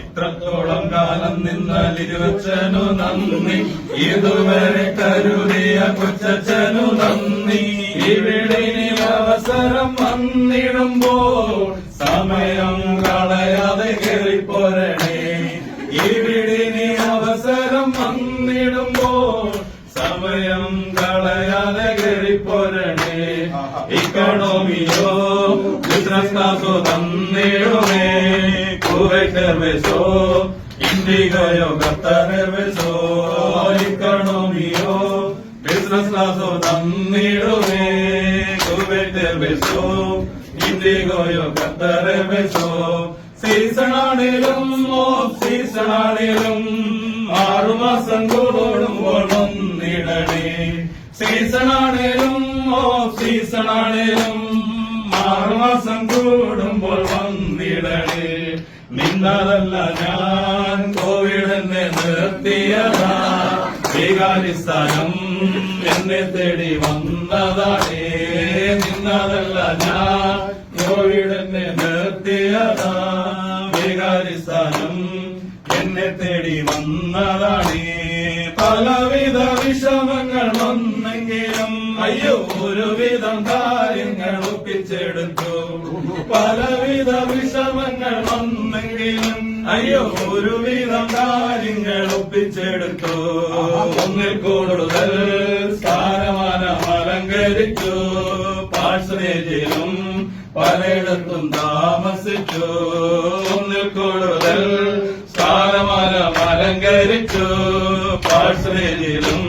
ഇത്രത്തോളം കാലം നിന്നാൽ ഇരുവച്ചനു നന്ദി. ഇതുവരെ കരുതിയ കൊച്ചച്ചനു നന്ദി. ഇവിടെ അവസരം വന്നിടുമ്പോൾ സമയം കളയാതെ കയറിപ്പോരണേ ഇവിടെ അവസരം വന്നിടുമ്പോൾ സമയം കളയാതെ കയറിപ്പോരണേ ഇക്കണോമിയോ ബിസിനസ് ക്ലാസ് തന്നിടുമേ എയർവേസോ ഇൻഡിഗോയോ ഖത്തർ എയർവേസോ ഇക്കണോമിയോ ബിസിനസ് ക്ലാസോ തന്നിടുമേ കുവൈറ്റ് എയർവേസോ ഇൻഡിഗോയോ ഖത്തർ എയർവേസോ സീസണാണേലും ഓഫ് സീസണാണേലും ആറുമാസം കൂടുമ്പോൾ വന്നിടണേ സീസണാണേലും ഓഫ് സീസണാണേലും ആറുമാസം കൂടുമ്പോൾ വന്നിടണേ നിന്നതല്ല ഞാൻ കോവിഡെന്നെ നിർത്തിയതാ. വികാരിസ്ഥാനം എന്നെ തേടി വന്നതാണേ. നിന്നതല്ല ഞാൻ കോവിഡെന്നെ നിർത്തിയതാ. വികാരിസ്ഥാനം എന്നെ തേടി വന്നതാണേ. പലവിധ വിഷമങ്ങൾ വന്നെങ്കിലും അയ്യോ ഒരുവിധം കാര്യങ്ങൾ ഒപ്പിച്ചെടുത്തു. പലവിധ വിഷമങ്ങൾ വന്നെങ്കിലും അയ്യോ ഒരുവിധം കാര്യങ്ങൾ ഒപ്പിച്ചെടുത്തു. ഒന്നിൽ കൂടുതൽ സ്ഥാനമാനം അലങ്കരിച്ചു. പാഴ്സനേജിലും പലയിടത്തും താമസിച്ചു. ഒന്നിൽ കൂടുതൽ സ്ഥാനമാനം അലങ്കരിച്ചു. പാഴ്സനേജിലും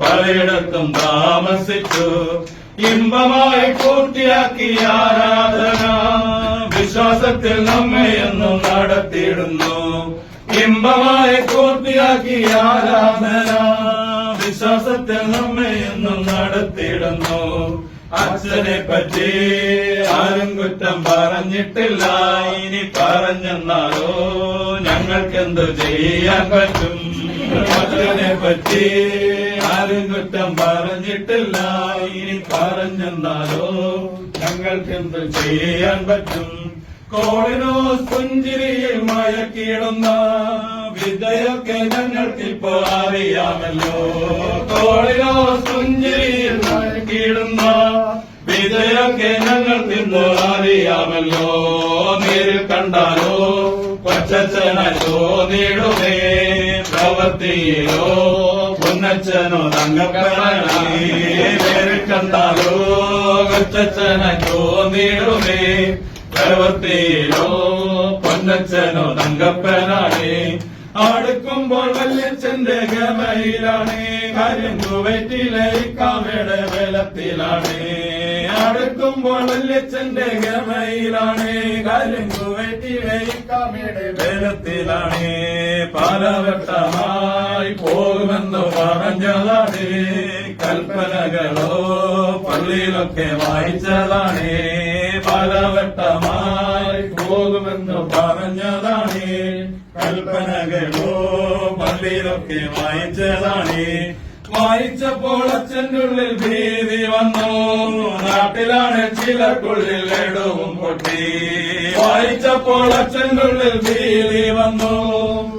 പലയിടത്തും താമസിച്ചു. ഇമ്പമായി പൂർത്തിയാക്കി ആരാധന. വിശ്വാസത്തിൽ നമ്മെ എന്നും നടത്തിയിടുന്നു. ഇമ്പമായി പൂർത്തിയാക്കി ആരാധന. വിശ്വാസത്തിൽ നമ്മെ എന്നും നടത്തിയിടുന്നു. അച്ഛനെ പറ്റി ആരും കുറ്റം പറഞ്ഞിട്ടില്ല. ഇനി പറഞ്ഞെന്നാലോ ഞങ്ങൾക്കെന്ത് ചെയ്യാൻ പറ്റും? അച്ഛനെ പറ്റി ആരും കുറ്റം പറഞ്ഞിട്ടില്ല. ഇനി പറഞ്ഞെന്നാലോ ഞങ്ങൾക്കെന്ത് ചെയ്യാൻ പറ്റും. കോളിനോ പുഞ്ചിരിയിൽ മയക്കിയിടുന്ന വിദ്യയൊക്കെ ഞങ്ങൾക്കിപ്പോ അറിയാമല്ലോ. കോളിനോ പുഞ്ചിരിയിൽ മയക്കിയിടുന്ന വിദ്യയൊക്കെ ഞങ്ങൾക്കിപ്പോ അറിയാമല്ലോ. നേരിൽ കണ്ടാലോ കൊച്ചച്ഛനായി നേടുമേ പ്രവൃത്തിയിലോ പൊന്നച്ഛനോ തങ്കപ്പനായി നേരിൽ കണ്ടാലോ കൊച്ചച്ഛനായി തോന്നിയിടുമേ പ്രവൃത്തിയിലോ പൊന്നച്ഛനോ തങ്കപ്പനാണേ. അടുക്കുമ്പോൾ വല്യച്ഛന്റെ ഗമയിലാണ്. കാര്യം കുവൈറ്റിലെ ഇക്കാമയുടെ അടുക്കുമ്പോൾ വല്യച്ഛന്റെ ഗമയിലാണ്. കാര്യം കുവൈറ്റിലെ ഇക്കാമയുടെ ബലത്തിലാണ് പലവട്ടമായി പോകുമെന്ന് പറഞ്ഞതാണ്. കൽപ്പനകളോ പള്ളിയിലൊക്കെ വായിച്ചതാണേ. പലവട്ടമായി പോകുമെന്ന് പറഞ്ഞതാണേ. കൽപ്പനകളോ പള്ളിയിലൊക്കെ വായിച്ചതാണേ. വായിച്ചപ്പോൾ അച്ഛന്റെ ഉള്ളിൽ ഭീതി വന്നു. നാട്ടിലാണ് ചിലർക്കുള്ളിൽ ഇടവും പൊട്ടി. വായിച്ചപ്പോൾ അച്ഛന്റെ ഉള്ളിൽ ഭീതി വന്നു.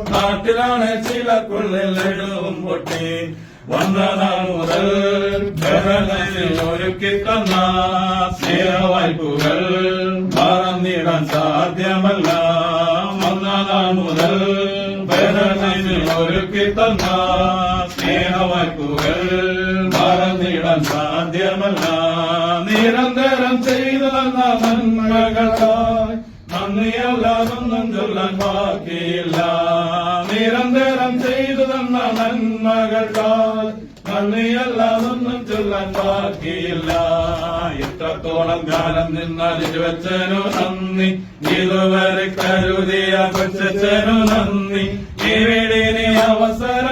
നാട്ടിലാണ് ചിലർക്കുള്ളിൽ ഇടവും പൊട്ടി. വന്നനാൾ മുതൽ ബഹളയിൽ ഒരുക്കി തന്ന സ്നേഹവായ്പുകൾ മറന്നിടാൻ സാധ്യമല്ല. വന്നനാൾ മുതൽ ബഹളയിൽ ഒരുക്കി തന്ന സ്നേഹവായ്പുകൾ മറന്നിടാൻ സാധ്യമല്ല. നിരന്തരം ചെയ്തു തന്ന നന്മകൾക്കായി നന്ദിയല്ലാതൊന്നും ചൊല്ലാൻ ബാക്കിയില്ല. നിരന്തരം ചെയ്തു തന്ന നന്മകൾക്കാൽ നന്ദിയല്ലാതൊന്നും ചൊല്ലാൻ ബാക്കിയില്ല. ഇത്രത്തോളം കാലം നിന്നാൽ വെച്ചനു നന്ദി. ഇതുവരെ കരുതിയ കൊച്ചനു നന്ദി. ഇവിടെ അവസരം